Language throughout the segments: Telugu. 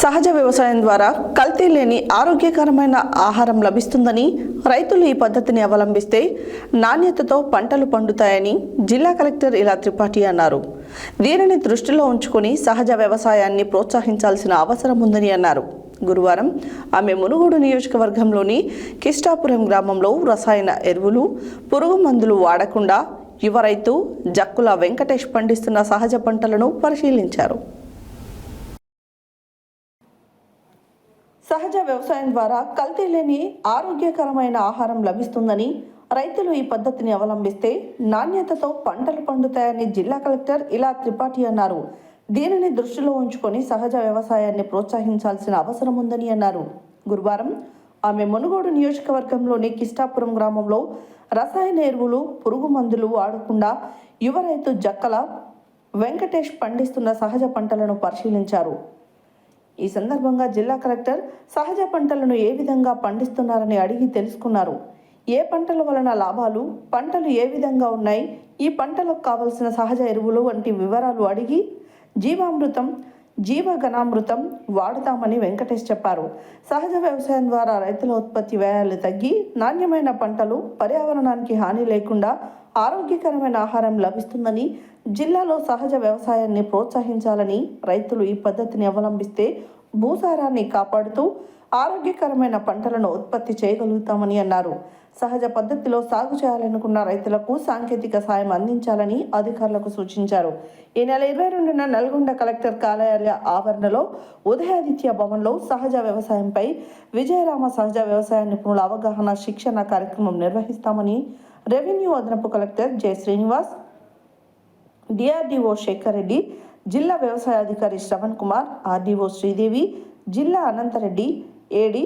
సహజ వ్యవసాయం ద్వారా కల్తీ లేని ఆరోగ్యకరమైన ఆహారం లభిస్తుందని రైతులు ఈ పద్ధతిని అవలంబిస్తే నాణ్యతతో పంటలు పండుతాయని జిల్లా కలెక్టర్ ఇలా త్రిపాఠి అన్నారు. దీనిని దృష్టిలో ఉంచుకొని సహజ వ్యవసాయాన్ని ప్రోత్సహించాల్సిన అవసరం ఉందని అన్నారు. గురువారం ఆమె మునుగోడు నియోజకవర్గంలోని కిష్టాపురం గ్రామంలో రసాయన ఎరువులు పురుగు మందులు వాడకుండా యువ రైతు జక్కుల వెంకటేష్ పండిస్తున్న సహజ పంటలను పరిశీలించారు. సహజ వ్యవసాయం ద్వారా కల్తీ లేని ఆరోగ్యకరమైన ఆహారం లభిస్తుందని రైతులు ఈ పద్ధతిని అవలంబిస్తే నాణ్యతతో పంటలు పండుతాయని జిల్లా కలెక్టర్ ఇలా త్రిపాఠి అన్నారు. దీనిని దృష్టిలో ఉంచుకొని సహజ వ్యవసాయాన్ని ప్రోత్సహించాల్సిన అవసరం ఉందని అన్నారు. గురువారం ఆమె మునుగోడు నియోజకవర్గంలోని కిష్టాపురం గ్రామంలో రసాయన ఎరువులు పురుగు మందులు వాడకుండా యువ రైతు జక్కల వెంకటేష్ పండిస్తున్న సహజ పంటలను పరిశీలించారు. ఈ సందర్భంగా జిల్లా కలెక్టర్ సహజ పంటలను ఏ విధంగా పండిస్తున్నారని అడిగి తెలుసుకున్నారు. ఏ పంటల వలన లాభాలు పంటలు ఏ విధంగా ఉన్నాయి ఈ పంటలకు కావలసిన సహజ ఎరువులు వంటి వివరాలు అడిగి జీవామృతం జీవగణామృతం వాడుతామని వెంకటేష్ చెప్పారు. సహజ వ్యవసాయం ద్వారా రైతుల ఉత్పత్తి వ్యయాలు తగ్గి నాణ్యమైన పంటలు పర్యావరణానికి హాని లేకుండా ఆరోగ్యకరమైన ఆహారం లభిస్తుందని జిల్లాలో సహజ వ్యవసాయాన్ని ప్రోత్సహించాలని రైతులు ఈ పద్ధతిని అవలంబిస్తే భూసారాన్ని కాపాడుతూ ఆరోగ్యకరమైన పంటలను ఉత్పత్తి చేయగలుగుతామని అన్నారు. సహజ పద్ధతిలో సాగు చేయాలనుకున్న రైతులకు సాంకేతిక సాయం అందించాలని అధికారులకు సూచించారు. ఈ నెల ఇరవై రెండున నల్గొండ కలెక్టర్ కార్యాలయ ఆవరణలో ఉదయాదిత్య భవన్లో సహజ వ్యవసాయంపై విజయరామ సహజ వ్యవసాయ నిపుణుల అవగాహన శిక్షణ కార్యక్రమం నిర్వహిస్తామని రెవెన్యూ అదనపు collector J Srinivas DRDO Sekhar Reddy జిల్లా వ్యవసాయ అధికారి శ్రవణ్ కుమార్ ఆర్డీఓ శ్రీదేవి జిల్లా అనంతరెడ్డి ఏడి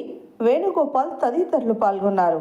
వేణుగోపాల్ తదితరులు పాల్గొన్నారు.